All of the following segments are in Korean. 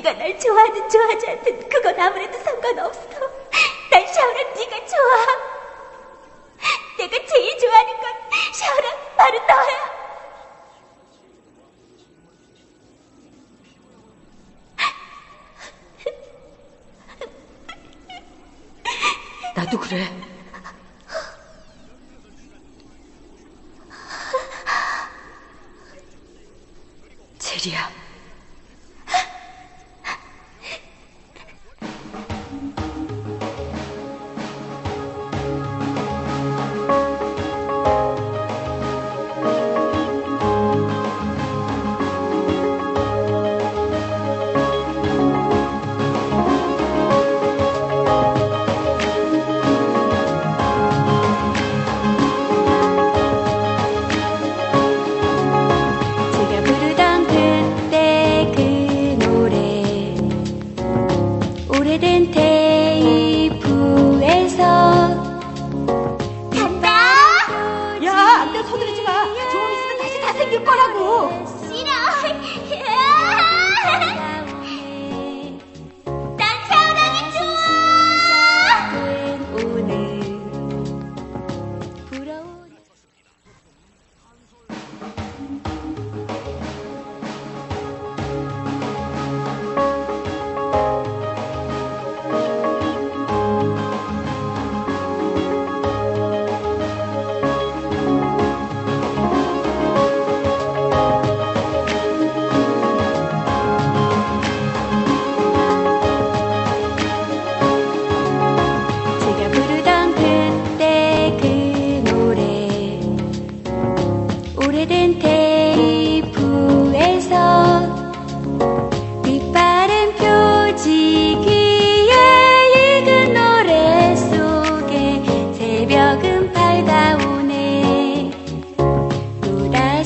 네가 날 좋아하든 좋아하지 않든 그건 아무래도 상관없어. 난 샤오랑 네가 좋아. 내가 제일 좋아하는 건 샤오랑 바로 너야. 나도 그래. 제리야. 생길 거라고.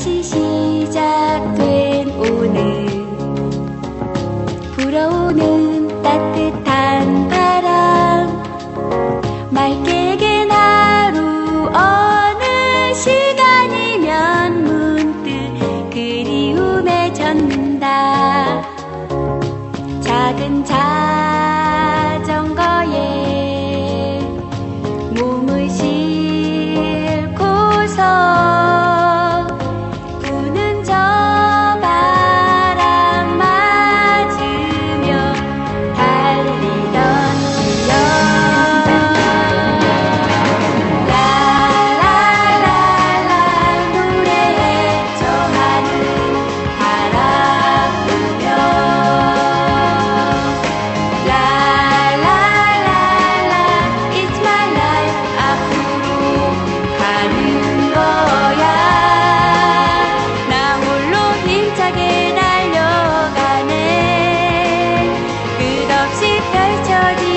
다시 시작된 오늘. 불어오는 따뜻한 바람. 맑게 갠 하루 어느 시간이면 문득 그리움에 젖는다 작은 작은 đời cho đi